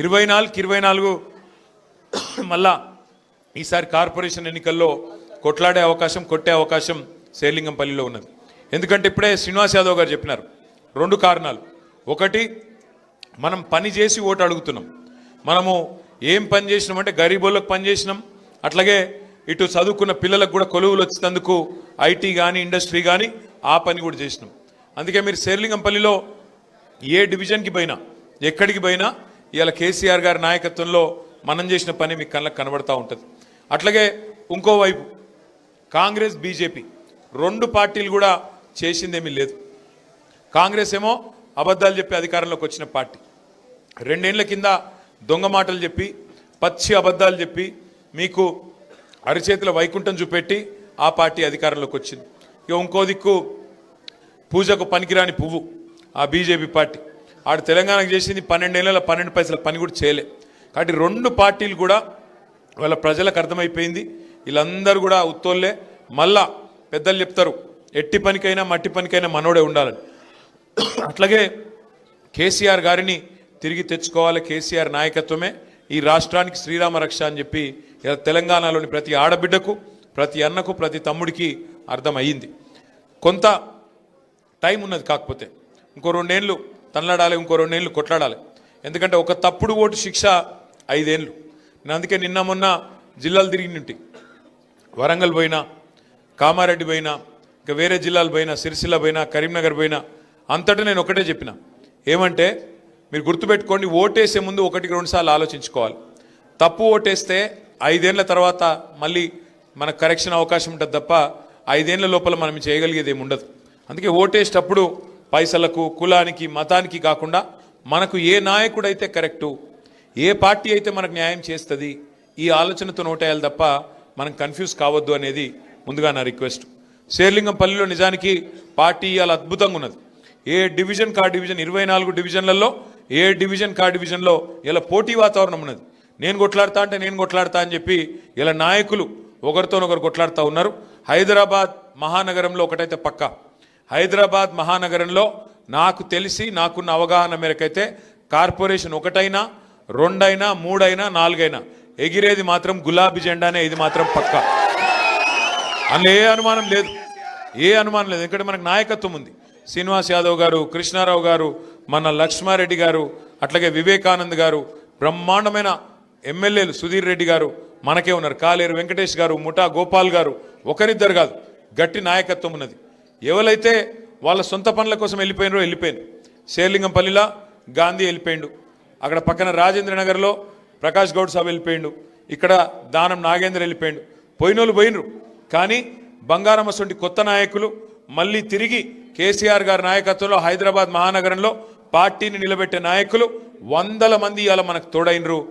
ఇరవై నాలుగుకి ఇరవై నాలుగు మళ్ళా ఈసారి కార్పొరేషన్ ఎన్నికల్లో కొట్లాడే అవకాశం కొట్టే అవకాశం శేర్లింగంపల్లిలో ఉన్నది. ఎందుకంటే ఇప్పుడే శ్రీనివాస్ యాదవ్ గారు చెప్పినారు రెండు కారణాలు. ఒకటి మనం పని చేసి ఓటు అడుగుతున్నాం. మనము ఏం పని చేసినామంటే గరీబోళ్ళకి పని చేసినాం. అట్లాగే ఇటు చదువుకున్న పిల్లలకు కూడా కొలువులు వచ్చినందుకు ఐటీ కానీ ఇండస్ట్రీ కానీ ఆ పని కూడా చేసినాం. అందుకే మీరు శేర్లింగంపల్లిలో ఏ డివిజన్కి పోయినా ఎక్కడికి పోయినా ఇవాళ కేసీఆర్ గారి నాయకత్వంలో మనం చేసిన పని మీకు కళ్ళకు కనబడతా ఉంటుంది. అట్లాగే ఇంకోవైపు కాంగ్రెస్ బీజేపీ రెండు పార్టీలు కూడా చేసిందేమీ లేదు. కాంగ్రెస్ ఏమో అబద్ధాలు చెప్పి అధికారంలోకి వచ్చిన పార్టీ. రెండేళ్ళ కింద దొంగ మాటలు చెప్పి పచ్చి అబద్ధాలు చెప్పి మీకు అరిచేతుల వైకుంఠం చూపెట్టి ఆ పార్టీ అధికారంలోకి వచ్చింది. ఇక ఇంకో దిక్కు పూజకు పనికిరాని పువ్వు ఆ బీజేపీ పార్టీ. ఆడు తెలంగాణకు చేసింది పన్నెండేళ్ళ పన్నెండు పైసల పని కూడా చేయలే. కాబట్టి రెండు పార్టీలు కూడా వాళ్ళ ప్రజలకు అర్థమైపోయింది. వీళ్ళందరూ కూడా ఉత్తోళ్ళే మళ్ళా పెద్దలు చెప్తారు ఎట్టి పనికైనా మట్టి పనికైనా మనోడే ఉండాలని. అట్లాగే కేసీఆర్ గారిని తిరిగి తెచ్చుకోవాలి కేసీఆర్ నాయకత్వమే. ఈ రాష్ట్రానికి శ్రీరామ రక్ష అని చెప్పి ఇలా తెలంగాణలోని ప్రతి ఆడబిడ్డకు ప్రతి అన్నకు ప్రతి తమ్ముడికి అర్థమయ్యింది. కొంత టైం ఉన్నది కాకపోతే. ఇంకో రెండేళ్ళు తనలాడాలి ఇంకో రెండేళ్ళు కొట్లాడాలి. ఎందుకంటే ఒక తప్పుడు ఓటు శిక్ష ఐదేళ్ళు. నేను అందుకే నిన్న మొన్న జిల్లాలు తిరిగినట్టు వరంగల్ పోయినా కామారెడ్డి పోయినా ఇంకా వేరే జిల్లాలు పోయినా సిరిసిల్ల పోయినా కరీంనగర్ పోయినా అంతటా నేను ఒకటే చెప్పిన. ఏమంటే మీరు గుర్తుపెట్టుకోండి ఓటేసే ముందు ఒకటికి రెండుసార్లు ఆలోచించుకోవాలి. తప్పు ఓటేస్తే ఐదేళ్ళ తర్వాత మళ్ళీ మనకు కరెక్షన్ అవకాశం ఉంటుంది తప్ప ఐదేళ్ళ లోపల మనం చేయగలిగేది ఏమి ఉండదు. అందుకే ఓటేసేటప్పుడు పైసలకు కులానికి మతానికి కాకుండా మనకు ఏ నాయకుడు అయితే కరెక్టు ఏ పార్టీ అయితే మనకు న్యాయం చేస్తుంది ఈ ఆలోచనతో నోటేయాలి తప్ప మనం కన్ఫ్యూజ్ కావద్దు అనేది ముందుగా నా రిక్వెస్ట్. శేర్లింగంపల్లిలో నిజానికి పార్టీ ఇవాళ అద్భుతంగా ఉన్నది. ఏ డివిజన్ కా డివిజన్ ఇరవై నాలుగు డివిజన్లలో ఏ డివిజన్ కా డివిజన్లో ఇలా పోటీ వాతావరణం ఉన్నది. నేను కొట్లాడతా అంటే నేను కొట్లాడతా అని చెప్పి ఇలా నాయకులు ఒకరితోనొకరు కొట్లాడుతూ ఉన్నారు. హైదరాబాద్ మహానగరంలో ఒకటైతే పక్కా. హైదరాబాద్ మహానగరంలో నాకు తెలిసి నాకున్న అవగాహన మేరకైతే కార్పొరేషన్ ఒకటైనా రెండైనా మూడైనా నాలుగైనా. ఎగిరేది మాత్రం గులాబీ జెండానే ఇది మాత్రం పక్క. అందులో ఏ అనుమానం లేదు. ఏ అనుమానం లేదు. ఎందుకంటే మనకు నాయకత్వం ఉంది. శ్రీనివాస్ యాదవ్ గారు కృష్ణారావు గారు మన లక్ష్మారెడ్డి గారు అట్లాగే వివేకానంద్ గారు బ్రహ్మాండమైన ఎమ్మెల్యేలు సుధీర్ రెడ్డి గారు మనకే ఉన్నారు. కాలేరు వెంకటేష్ గారు ముఠా గోపాల్ గారు ఒకరిద్దరు కాదు. గట్టి నాయకత్వం ఉన్నది. ఎవరైతే వాళ్ళ సొంత పనుల కోసం వెళ్ళిపోయినారో వెళ్ళిపోయింది. శేర్లింగంపల్లిలా గాంధీ వెళ్ళిపోయిండు. అక్కడ పక్కన రాజేంద్ర నగర్లో ప్రకాష్ గౌడ్ సాబ్ వెళ్ళిపోయిండు. ఇక్కడ దానం నాగేంద్ర వెళ్ళిపోయిండు. పోయినోళ్ళు పోయినరు. కానీ బంగారమ్మ సొంటి కొత్త నాయకులు మళ్ళీ తిరిగి కేసీఆర్ గారి నాయకత్వంలో హైదరాబాద్ మహానగరంలో పార్టీని నిలబెట్టే నాయకులు వందల మంది ఇవాళ మనకు తోడైనరు.